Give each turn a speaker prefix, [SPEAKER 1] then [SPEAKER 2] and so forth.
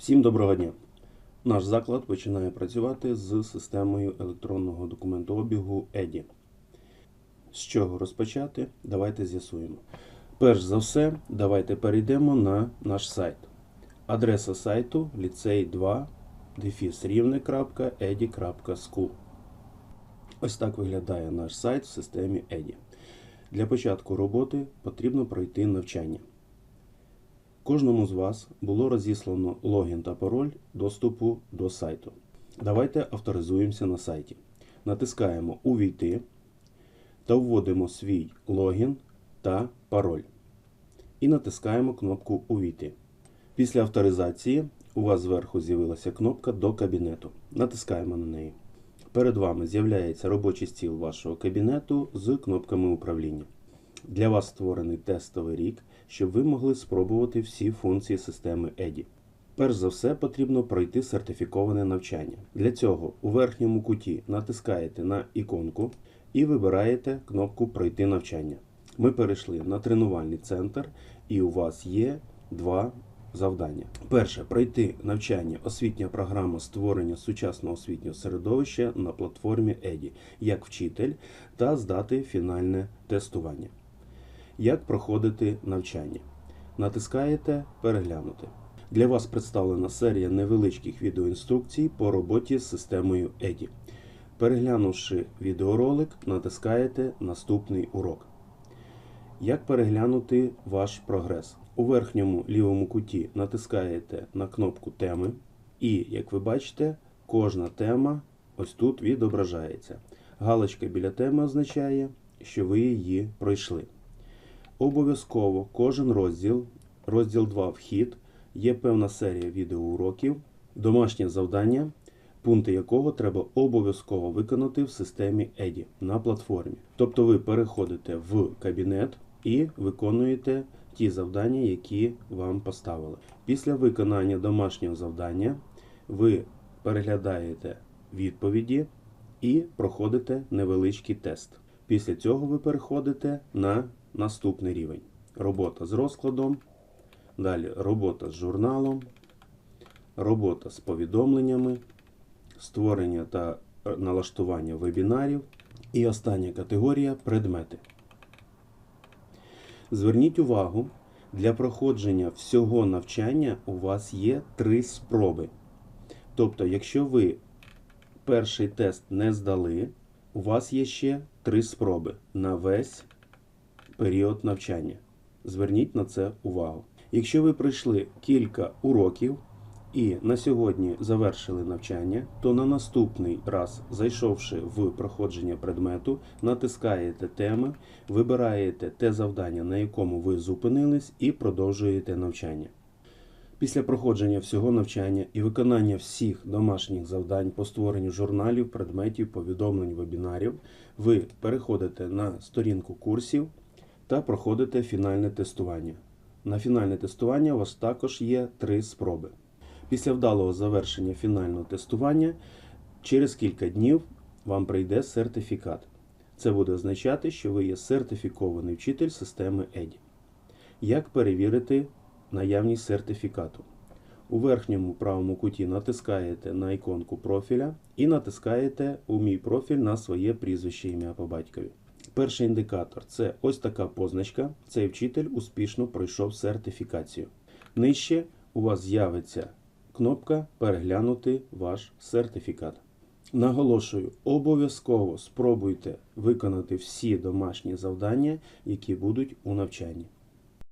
[SPEAKER 1] Всім доброго дня! Наш заклад починає працювати з системою електронного документообігу EDI. З чого розпочати? Давайте з'ясуємо. Перш за все, давайте перейдемо на наш сайт. Адреса сайту ліцей 2 дефіс Ось так виглядає наш сайт в системі EDI. Для початку роботи потрібно пройти навчання. Кожному з вас було розіслано логін та пароль доступу до сайту. Давайте авторизуємося на сайті. Натискаємо Увійти та вводимо свій логін та пароль. І натискаємо кнопку Увійти. Після авторизації у вас зверху з'явилася кнопка до кабінету. Натискаємо на неї. Перед вами з'являється робочий стіл вашого кабінету з кнопками управління. Для вас створений тестовий рік, щоб ви могли спробувати всі функції системи EDI. Перш за все потрібно пройти сертифіковане навчання. Для цього у верхньому куті натискаєте на іконку і вибираєте кнопку Пройти навчання. Ми перейшли на тренувальний центр, і у вас є два завдання. Перше пройти навчання освітня програма створення сучасного освітнього середовища на платформі EDI як вчитель та здати фінальне тестування. Як проходити навчання? Натискаєте Переглянути. Для вас представлена серія невеличких відеоінструкцій по роботі з системою EDI. Переглянувши відеоролик, натискаєте Наступний урок. Як переглянути ваш прогрес? У верхньому лівому куті натискаєте на кнопку теми, і, як ви бачите, кожна тема ось тут відображається. Галочка біля теми означає, що ви її пройшли. Обов'язково кожен розділ, розділ 2 вхід, є певна серія відеоуроків, домашнє завдання, пункти якого треба обов'язково виконати в системі EDI на платформі. Тобто ви переходите в кабінет і виконуєте ті завдання, які вам поставили. Після виконання домашнього завдання ви переглядаєте відповіді і проходите невеличкий тест. Після цього ви переходите на наступний рівень. Робота з розкладом, далі робота з журналом, робота з повідомленнями, створення та налаштування вебінарів і остання категорія предмети. Зверніть увагу, для проходження всього навчання у вас є три спроби. Тобто, якщо ви перший тест не здали, у вас є ще три спроби на весь період навчання. Зверніть на це увагу. Якщо ви пройшли кілька уроків і на сьогодні завершили навчання, то на наступний раз, зайшовши в проходження предмету, натискаєте теми, вибираєте те завдання, на якому ви зупинились, і продовжуєте навчання. Після проходження всього навчання і виконання всіх домашніх завдань по створенню журналів, предметів, повідомлень, вебінарів, ви переходите на сторінку курсів та проходите фінальне тестування. На фінальне тестування у вас також є три спроби. Після вдалого завершення фінального тестування через кілька днів вам прийде сертифікат. Це буде означати, що ви є сертифікований вчитель системи EDI. Як перевірити наявність сертифікату? У верхньому правому куті натискаєте на іконку профіля і натискаєте у мій профіль на своє прізвище ім'я по батькові. Перший індикатор це ось така позначка. Цей вчитель успішно пройшов сертифікацію. Нижче у вас з'явиться кнопка Переглянути ваш сертифікат. Наголошую, обов'язково спробуйте виконати всі домашні завдання, які будуть у навчанні.